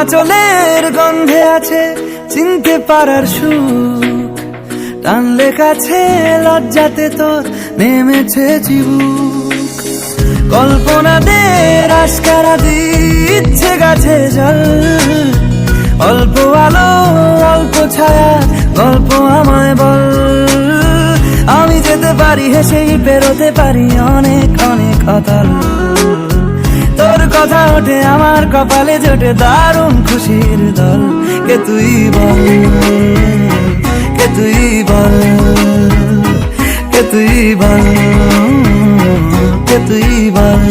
আঁচলের গন্ধে আছে চিনতে পারার সুখ। টানলে কাছে লজ্জাতে তোর নেমেছে চিবুক। কল্পনাদের আশকারা দিচ্ছে গাছে জল। অল্প আলো, অল্প ছায়া, গল্প আমায় বল। আমি যেতে পারি, হেসেই বেরোতে পারি অনেক অনেক তোর কথা ওঠে, আমার কপালে জোটে দারুণ খুশির দল। কে তুই বল? কে তুই বল? কে তুই বল? কে তুই বল?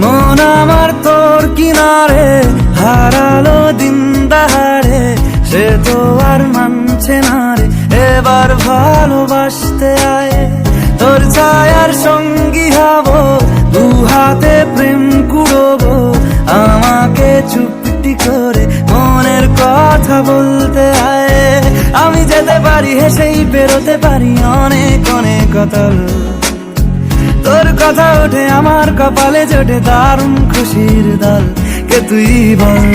মন আমার তোর কিনারে, হারালো দিন দাহাড়ে সে তো আর মানছে না রে। এবার ভালোবাসতে আয়, তোর ছায়ার সঙ্গী হাতে প্রেম কুড়বো, আমাকে চুপটি করে মনের কথা বলতে আয় আমি যেতে পারি, হেসেই বেরোতে পারি, অনেক অনেক কতল তোর কথা ওঠে, আমার কপালে জোটে দারুণ খুশির দল। কে তুই বল?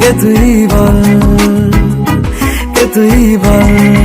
কে তুই বল? কে তুই বল?